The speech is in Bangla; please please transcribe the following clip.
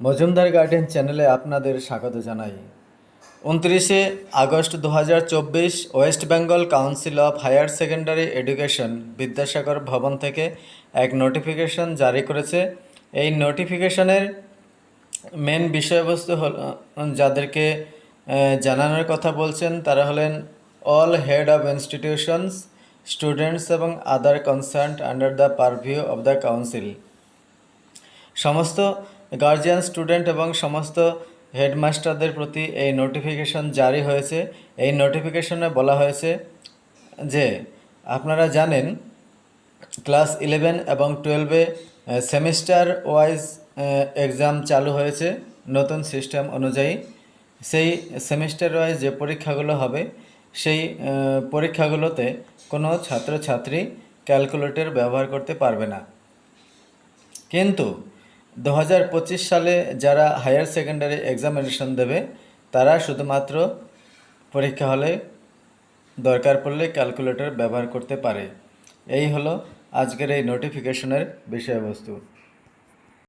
মজুমদার গার্ডেন চ্যানেলে আপনাদের স্বাগত জানাই। উনত্রিশে August the West Bengal Council of Higher Secondary Education Vidyasagar Bhavan থেকে এক নোটিফিকেশন জারি করেছে। এই নোটিফিকেশনের মেন বিষয়বস্তু হল যাদেরকে জানানোর কথা বলছেন, তারা হলেন all head of institutions, students এবং other concern under the purview of the council. সমস্ত গার্জিয়ান, স্টুডেন্ট এবং সমস্ত হেডমাস্টারদের প্রতি এই নোটিফিকেশন জারি হয়েছে। এই নোটিফিকেশনে বলা হয়েছে যে, আপনারা জানেন, ক্লাস ইলেভেন এবং টুয়েলভে সেমিস্টার ওয়াইজ এক্সাম চালু হয়েছে নতুন সিস্টেম অনুযায়ী। সেই সেমিস্টার ওয়াইজ যে পরীক্ষাগুলো হবে, সেই পরীক্ষাগুলোতে কোনো ছাত্রছাত্রী ক্যালকুলেটর ব্যবহার করতে পারবে না। কিন্তু দু হাজার পঁচিশ সালে যারা হায়ার সেকেন্ডারি এক্সামিনেশন দেবে, তারা শুধুমাত্র পরীক্ষা হলে দরকার পড়লে ক্যালকুলেটর ব্যবহার করতে পারে। এই হলো আজকের এই নোটিফিকেশনের বিষয়বস্তু।